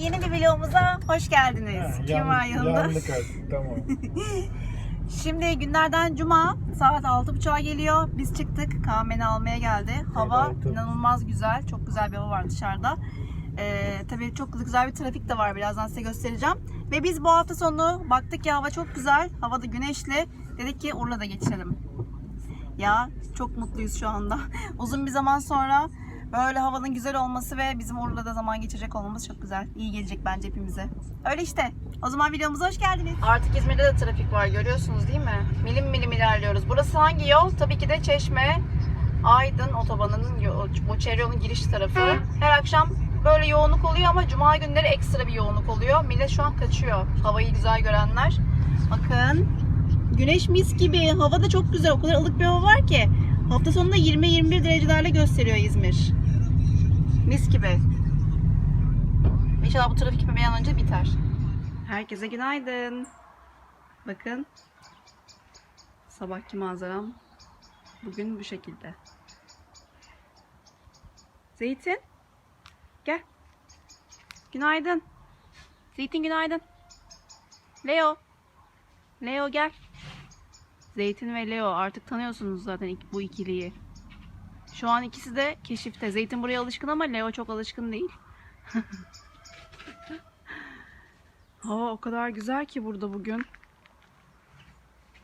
yeni bir vlogumuza hoş geldiniz. Ha, Kim var yanında? Yanlık artık tamam. Şimdi günlerden cuma saat 6.30'a geliyor. Biz çıktık. Kaan beni almaya geldi. Hava altı. inanılmaz güzel. Çok güzel bir hava var dışarıda. Ee, tabii çok güzel bir trafik de var. Birazdan size göstereceğim. Ve biz bu hafta sonu baktık ki hava çok güzel. Hava da güneşli. Dedik ki Urla'da geçirelim. Ya çok mutluyuz şu anda. Uzun bir zaman sonra böyle havanın güzel olması ve bizim Urla'da zaman geçirecek olmamız çok güzel. İyi gelecek bence hepimize. Öyle işte. O zaman videomuza hoş geldiniz. Artık İzmir'de de trafik var görüyorsunuz değil mi? Milim milim ilerliyoruz. Burası hangi yol? Tabii ki de Çeşme Aydın otobanının bu yolun giriş tarafı. Her akşam böyle yoğunluk oluyor ama cuma günleri ekstra bir yoğunluk oluyor. Millet şu an kaçıyor. Havayı güzel görenler. Bakın Güneş mis gibi. Hava da çok güzel. O kadar ılık bir hava var ki. Hafta sonunda 20-21 derecelerle gösteriyor İzmir. Mis gibi. İnşallah bu trafik bir an önce biter. Herkese günaydın. Bakın. Sabahki manzaram bugün bu şekilde. Zeytin. Gel. Günaydın. Zeytin günaydın. Leo. Leo gel. Zeytin ve Leo artık tanıyorsunuz zaten bu ikiliyi. Şu an ikisi de keşifte. Zeytin buraya alışkın ama Leo çok alışkın değil. Hava o kadar güzel ki burada bugün.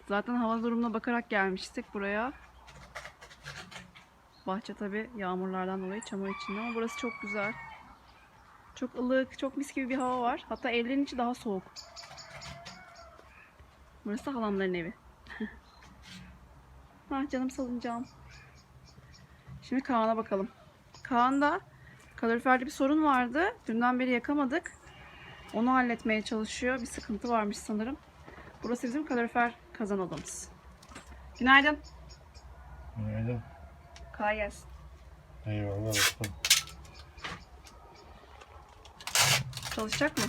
Zaten hava durumuna bakarak gelmiştik buraya. Bahçe tabi yağmurlardan dolayı çamur içinde ama burası çok güzel. Çok ılık, çok mis gibi bir hava var. Hatta evlerin içi daha soğuk. Burası halamların evi. Ah canım salıncağım. Şimdi Kaan'a bakalım. Kaan'da kaloriferde bir sorun vardı. Dünden beri yakamadık. Onu halletmeye çalışıyor. Bir sıkıntı varmış sanırım. Burası bizim kalorifer kazan odamız. Günaydın. Günaydın. Kolay gelsin. Eyvallah olsun. Çalışacak mı?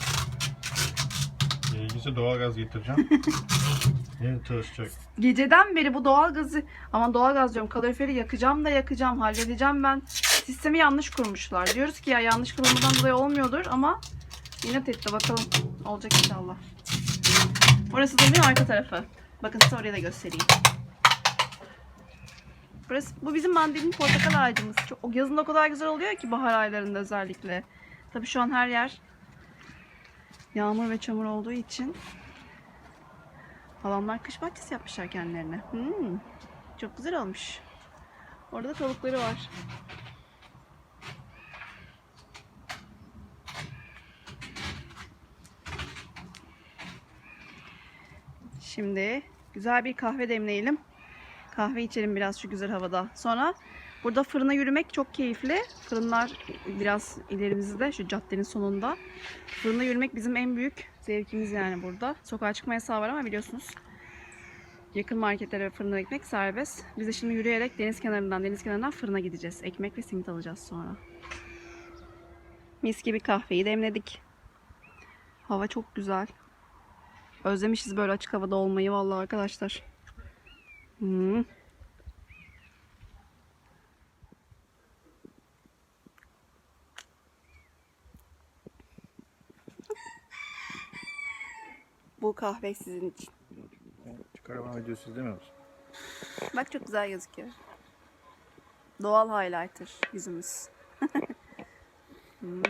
Gerekirse doğalgaz getireceğim. Yine çalışacak. Geceden beri bu doğalgazı aman doğalgaz diyorum kaloriferi yakacağım da yakacağım halledeceğim ben. Sistemi yanlış kurmuşlar. Diyoruz ki ya yanlış kurulmadan dolayı olmuyordur ama inat etti bakalım. Olacak inşallah. Burası da bir arka tarafı. Bakın size orayı da göstereyim. Burası, bu bizim mandalin portakal ağacımız. Çok, o yazın o kadar güzel oluyor ki bahar aylarında özellikle. Tabii şu an her yer yağmur ve çamur olduğu için Halamlar kış bahçesi yapmışlar kendilerine. Hmm, çok güzel olmuş. Orada da tavukları var. Şimdi güzel bir kahve demleyelim. Kahve içelim biraz şu güzel havada. Sonra burada fırına yürümek çok keyifli. Fırınlar biraz ilerimizde şu caddenin sonunda. Fırına yürümek bizim en büyük zevkimiz yani burada. Sokağa çıkma yasağı var ama biliyorsunuz yakın marketlere ve fırına ekmek serbest. Biz de şimdi yürüyerek deniz kenarından deniz kenarından fırına gideceğiz. Ekmek ve simit alacağız sonra. Mis gibi kahveyi demledik. Hava çok güzel. Özlemişiz böyle açık havada olmayı vallahi arkadaşlar. Hmm. Bu kahve sizin için. Çıkarama videosu izlemiyor musun? Bak çok güzel gözüküyor. Doğal highlighter yüzümüz.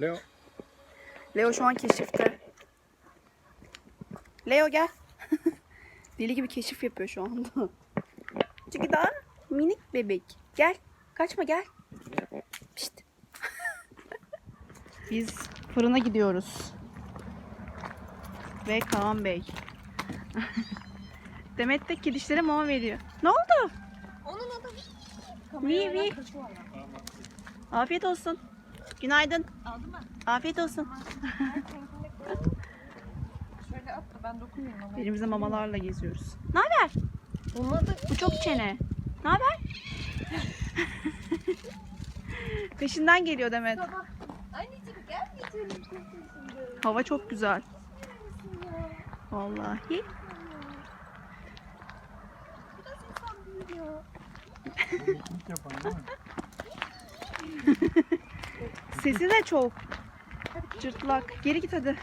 Leo. Leo şu an keşifte. Leo gel. Deli gibi keşif yapıyor şu anda. Çünkü daha minik bebek. Gel. Kaçma gel. Pişt. Biz fırına gidiyoruz. Ve Kaan Bey. Demet de kedişlere mama veriyor. Ne oldu? Onun adı Vi vi. Afiyet olsun. Günaydın. Aldı mı? Afiyet olsun. Şöyle at da ben dokunmayayım. Elimizde mamalarla geziyoruz. Ne haber? Adı Bu çok çene. Ne haber? Peşinden geliyor Demet. sabah. Anneciğim gel geçelim şimdi. Hava çok güzel. Vallahi. Biraz insan büyüyor. Piknik yapan değil mi? Sesi de çok. Cırtlak. Geri git hadi.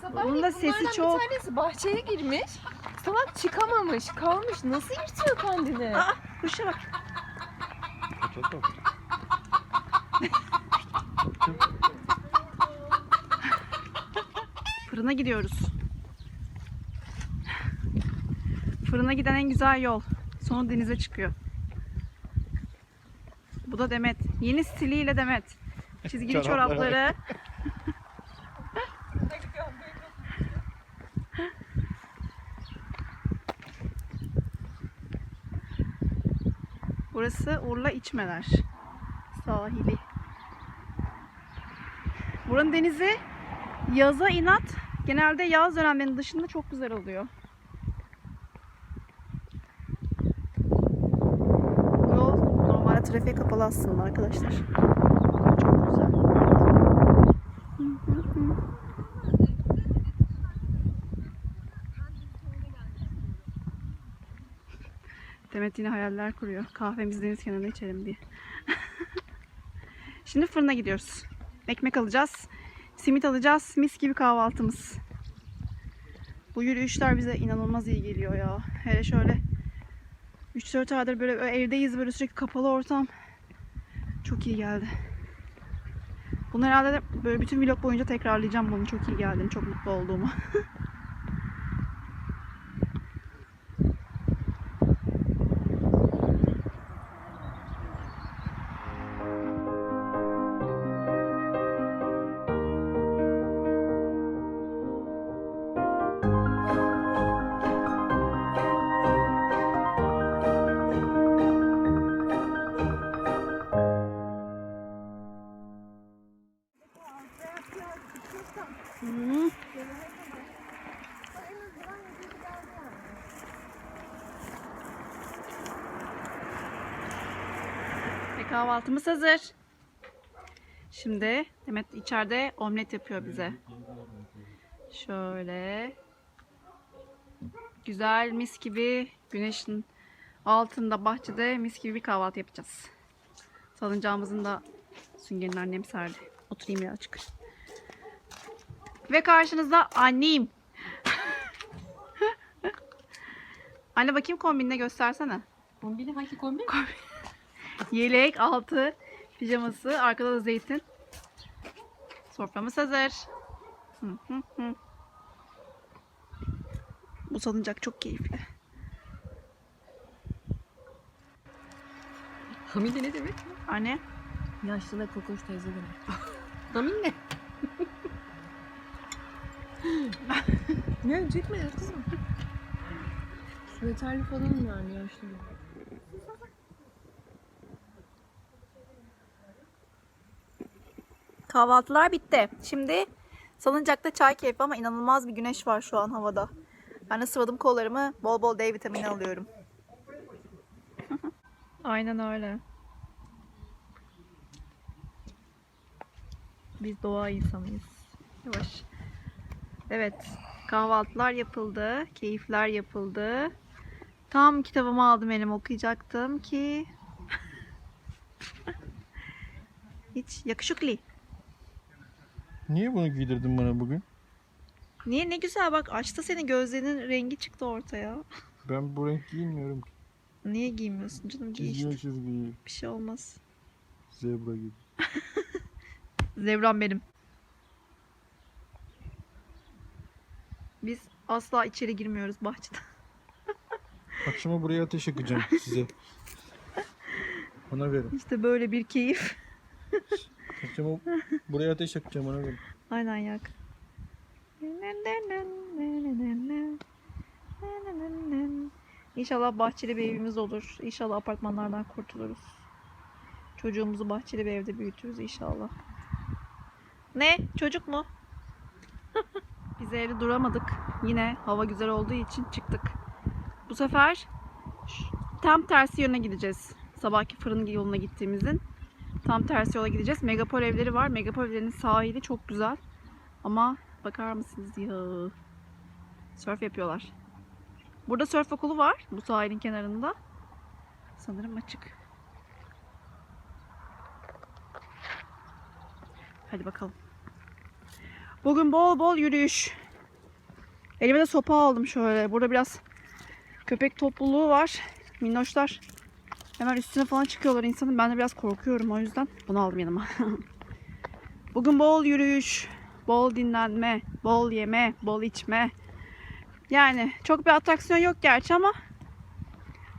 Sabah Bunun da sesi çok. Bir tanesi bahçeye girmiş. Salak çıkamamış. Kalmış. Nasıl yırtıyor kendini? Aa, kuşa bak. Çok çok. Fırına gidiyoruz. Fırına giden en güzel yol. Sonra denize çıkıyor. Bu da Demet. Yeni stiliyle Demet. Çizgili çorapları. Burası Urla İçmeler. Sahili. Buranın denizi yaza inat. Genelde yaz dönemlerinin dışında çok güzel oluyor. Yol normalde trafiğe kapalı aslında arkadaşlar. Çok güzel. Demet yine hayaller kuruyor. Kahvemizi deniz kenarında içelim diye. Şimdi fırına gidiyoruz. Ekmek alacağız. Simit alacağız. Mis gibi kahvaltımız. Bu yürüyüşler bize inanılmaz iyi geliyor ya. Hele şöyle 3-4 aydır böyle evdeyiz böyle sürekli kapalı ortam. Çok iyi geldi. Bunu herhalde de böyle bütün vlog boyunca tekrarlayacağım bunu. Çok iyi geldiğini, çok mutlu olduğumu. kahvaltımız hazır. Şimdi Demet içeride omlet yapıyor bize. Şöyle. Güzel mis gibi güneşin altında bahçede mis gibi bir kahvaltı yapacağız. Salıncağımızın da süngerini annem serdi. Oturayım birazcık. Ve karşınızda annem. Anne bakayım kombinine göstersene. Kombini hangi kombin? Yelek, altı, pijaması, arkada da zeytin. Soframız hazır. Hı hı hı. Bu salıncak çok keyifli. Hamile ne demek? Anne, Yaşlı ve kokoş teyze demek. Hamile. ne çekme ya kızım. Süveterli falan yani yaşlı. Kahvaltılar bitti. Şimdi salıncakta çay keyfi ama inanılmaz bir güneş var şu an havada. Ben de kollarımı. Bol bol D vitamini alıyorum. Aynen öyle. Biz doğa insanıyız. Yavaş. Evet. Kahvaltılar yapıldı. Keyifler yapıldı. Tam kitabımı aldım elime okuyacaktım ki hiç yakışıklı. Niye bunu giydirdin bana bugün? Niye ne güzel bak açtı senin gözlerinin rengi çıktı ortaya. Ben bu renk giymiyorum. ki. Niye giymiyorsun canım giy işte. çizgili. Bir şey olmaz. Zebra gibi. Zevran benim. Biz asla içeri girmiyoruz bahçeden. Akşama buraya ateş yakacağım size. Ona verin. İşte böyle bir keyif. Akşama buraya ateş yakacağım ona verin. Aynen yak. İnşallah bahçeli bir evimiz olur. İnşallah apartmanlardan kurtuluruz. Çocuğumuzu bahçeli bir evde büyütürüz inşallah. Ne? Çocuk mu? Biz evde duramadık. Yine hava güzel olduğu için çıktık. Bu sefer tam tersi yöne gideceğiz. Sabahki fırın yoluna gittiğimizin tam tersi yola gideceğiz. Megapol evleri var. Megapol evlerinin sahili çok güzel. Ama bakar mısınız ya? Sörf yapıyorlar. Burada sörf okulu var. Bu sahilin kenarında. Sanırım açık. Hadi bakalım. Bugün bol bol yürüyüş. Elime de sopa aldım şöyle. Burada biraz köpek topluluğu var. Minnoşlar hemen üstüne falan çıkıyorlar insanın. Ben de biraz korkuyorum o yüzden bunu aldım yanıma. Bugün bol yürüyüş, bol dinlenme, bol yeme, bol içme. Yani çok bir atraksiyon yok gerçi ama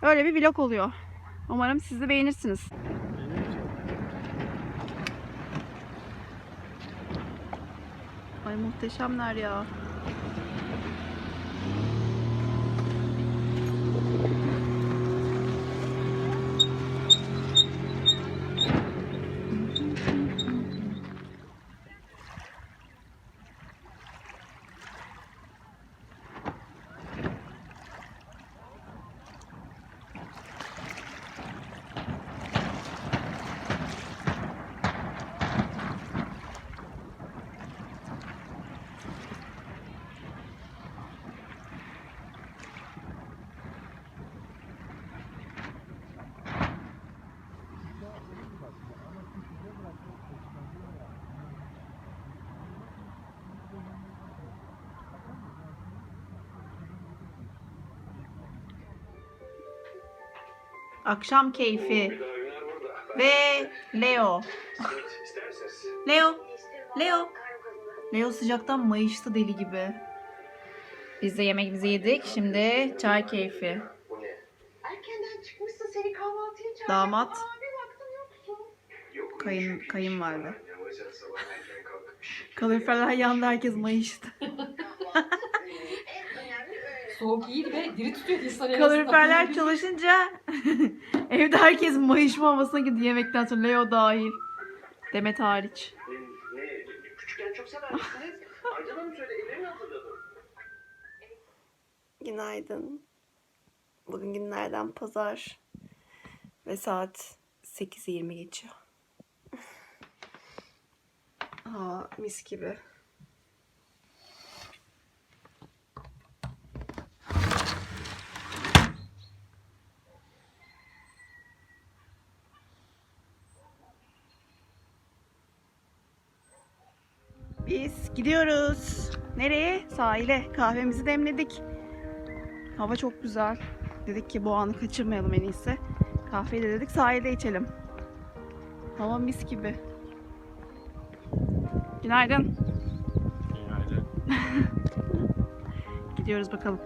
öyle bir vlog oluyor. Umarım siz de beğenirsiniz. Ay muhteşemler ya. Akşam keyfi ve Leo. Leo. Leo. Leo sıcaktan mayıştı deli gibi. Biz de yemeğimizi yedik. Şimdi çay keyfi. Damat. Aa, bir baktım yoksun. Kayın, kayınvalide. Kaloriferler yandı herkes mayıştı. Soğuk iyiydi ve diri tutuyor insanı. Kaloriferler çalışınca evde herkes mayışma havasına gidiyor yemekten sonra Leo dahil. Demet hariç. Ne? Küçükken çok severmişsiniz. Hanım söyle ellerini hatırladım. Günaydın. Bugün günlerden pazar ve saat 8'i 20 geçiyor. Aa, mis gibi. Biz gidiyoruz. Nereye? Sahile. Kahvemizi demledik. Hava çok güzel. Dedik ki bu anı kaçırmayalım en iyisi. Kahveyi de dedik sahilde içelim. Hava mis gibi. Günaydın. Günaydın. Gidiyoruz bakalım.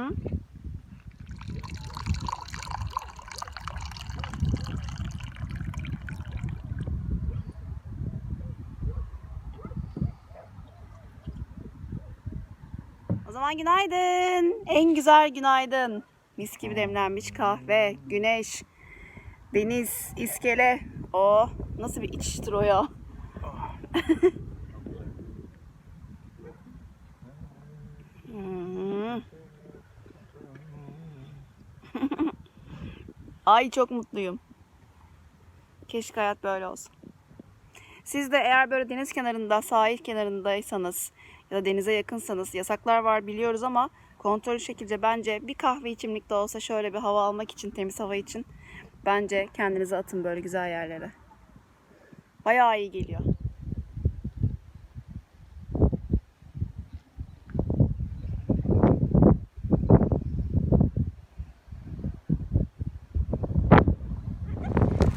Hı? O zaman günaydın. En güzel günaydın. Mis gibi demlenmiş kahve, güneş, deniz, iskele. O nasıl bir içiştir o ya? Ay çok mutluyum. Keşke hayat böyle olsun. Siz de eğer böyle deniz kenarında, sahil kenarındaysanız ya da denize yakınsanız yasaklar var biliyoruz ama kontrollü şekilde bence bir kahve içimlik de olsa şöyle bir hava almak için, temiz hava için bence kendinizi atın böyle güzel yerlere. Bayağı iyi geliyor.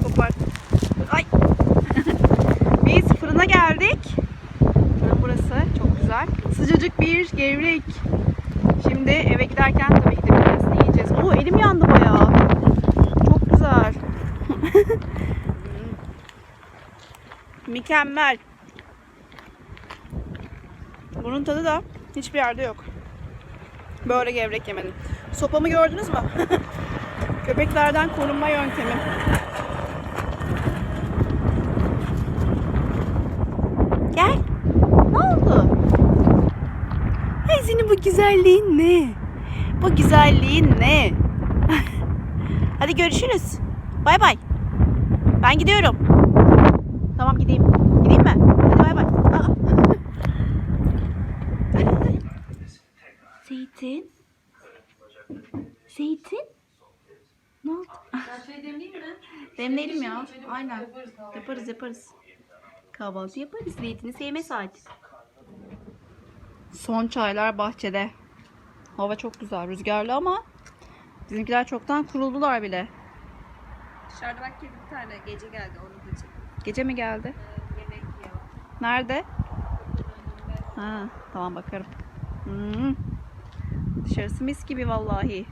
Kopar. Ay. Biz fırına geldik. Fırın burası. Çok güzel. Sıcacık bir gevrek. Şimdi eve giderken tabii ki de bir tanesini yiyeceğiz. Oo elim yandı bayağı. Çok güzel. Mükemmel. Bunun tadı da hiçbir yerde yok. Böyle gevrek yemenin. Sopamı gördünüz mü? Köpeklerden korunma yöntemi. Gel. Ne oldu? Ay senin bu güzelliğin ne? Bu güzelliğin ne? Hadi görüşürüz. Bay bay. Ben gidiyorum. Tamam gideyim. Gideyim mi? Hadi bay bay. Zeytin. Zeytin. Ne oldu? Ben şey demleyeyim mi? Demleyelim ya. Aynen. Yaparız yaparız. Kahvaltı yaparız. Zeytini sevme saati. Son çaylar bahçede. Hava çok güzel. Rüzgarlı ama bizimkiler çoktan kuruldular bile. Dışarıda bak kedi bir tane gece geldi onu da çek. Gece mi geldi? Yemek yiyor. Nerede? Ha, tamam bakarım. Hmm. Dışarısı mis gibi vallahi.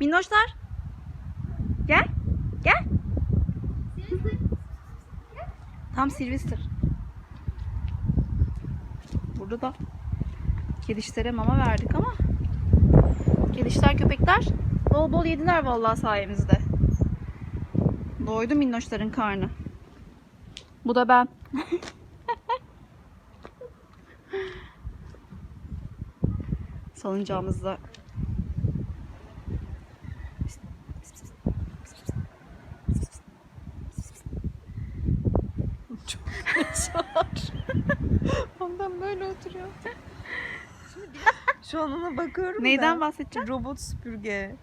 Minnoşlar. Gel. Gel. Tam Sylvester. Burada da kedişlere mama verdik ama kedişler köpekler bol bol yediler vallahi sayemizde. Doydu minnoşların karnı. Bu da ben. Salıncağımızda. Ondan böyle oturuyor. Şu an ona bakıyorum Neyden da. bahsedeceğim? Robot süpürge.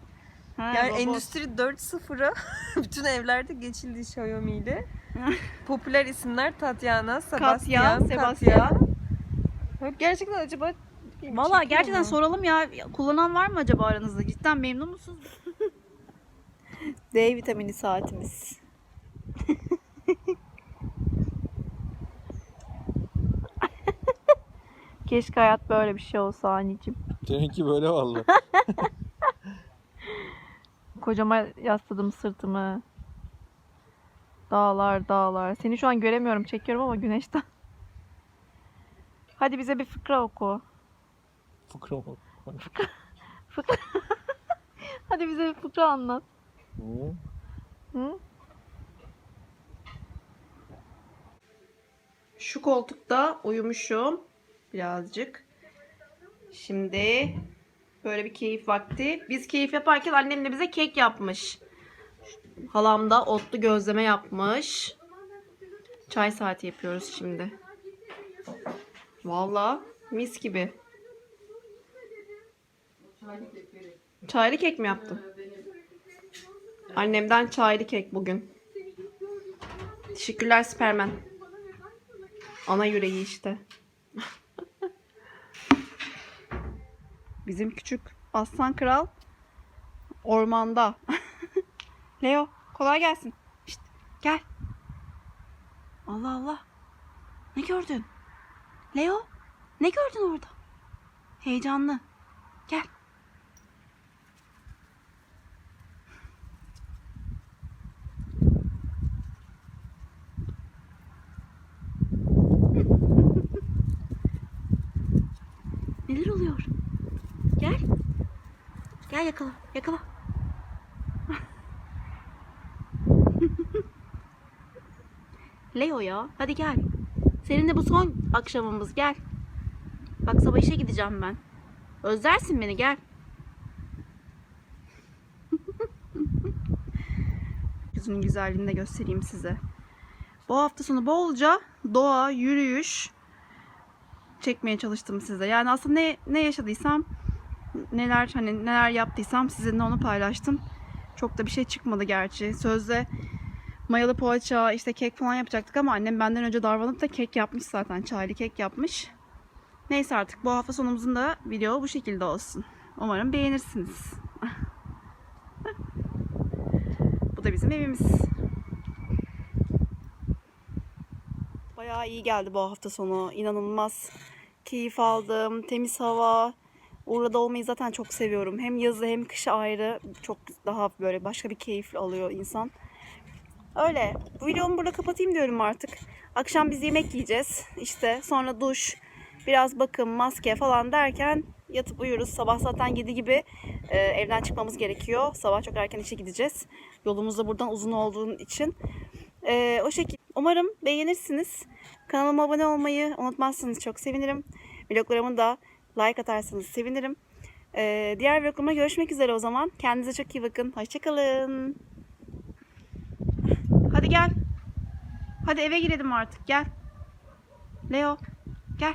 Ha, yani robot. Endüstri 4.0'a bütün evlerde geçildi Xiaomi ile. Popüler isimler Tatiana, Sebastian, Katya, Sebastian. Katya. Gerçekten acaba Valla gerçekten mu? soralım ya. Kullanan var mı acaba aranızda? Cidden memnun musunuz? D vitamini saatimiz. Keşke hayat böyle bir şey olsa anneciğim. Seninki böyle vallahi. Kocama yasladım sırtımı. Dağlar dağlar. Seni şu an göremiyorum çekiyorum ama güneşten. Hadi bize bir fıkra oku. Fıkra mı? Fıkra. Hadi bize bir fıkra anlat. Hı? Hı? Şu koltukta uyumuşum birazcık. Şimdi böyle bir keyif vakti. Biz keyif yaparken annem de bize kek yapmış. Halam da otlu gözleme yapmış. Çay saati yapıyoruz şimdi. Vallahi mis gibi. Çaylı kek mi yaptın? Annemden çaylı kek bugün. Teşekkürler Süpermen. Ana yüreği işte. Bizim küçük aslan kral ormanda. Leo kolay gelsin. Şşt, gel. Allah Allah. Ne gördün? Leo ne gördün orada? Heyecanlı. Gel. Neler oluyor? Gel. Gel yakala. Yakala. Leo ya. Hadi gel. Seninle bu son akşamımız. Gel. Bak sabah işe gideceğim ben. Özlersin beni gel. Yüzünün güzelliğini de göstereyim size. Bu hafta sonu bolca doğa, yürüyüş, çekmeye çalıştım size. Yani aslında ne ne yaşadıysam, neler hani neler yaptıysam sizinle onu paylaştım. Çok da bir şey çıkmadı gerçi. Sözde mayalı poğaça, işte kek falan yapacaktık ama annem benden önce davranıp da kek yapmış zaten. Çaylı kek yapmış. Neyse artık bu hafta sonumuzun da video bu şekilde olsun. Umarım beğenirsiniz. bu da bizim evimiz. Bayağı iyi geldi bu hafta sonu. İnanılmaz keyif aldım. Temiz hava. Urla'da olmayı zaten çok seviyorum. Hem yazı hem kışı ayrı. Çok daha böyle başka bir keyif alıyor insan. Öyle. Bu videomu burada kapatayım diyorum artık. Akşam biz yemek yiyeceğiz. İşte sonra duş, biraz bakım, maske falan derken yatıp uyuruz. Sabah zaten 7 gibi e, evden çıkmamız gerekiyor. Sabah çok erken işe gideceğiz. Yolumuz da buradan uzun olduğu için. E, o şekilde. Umarım beğenirsiniz. Kanalıma abone olmayı unutmazsınız. Çok sevinirim. Vloglarımı da like atarsanız sevinirim. E, diğer vloglarıma görüşmek üzere o zaman. Kendinize çok iyi bakın. Hoşçakalın. Hadi gel. Hadi eve girelim artık. Gel. Leo. Gel.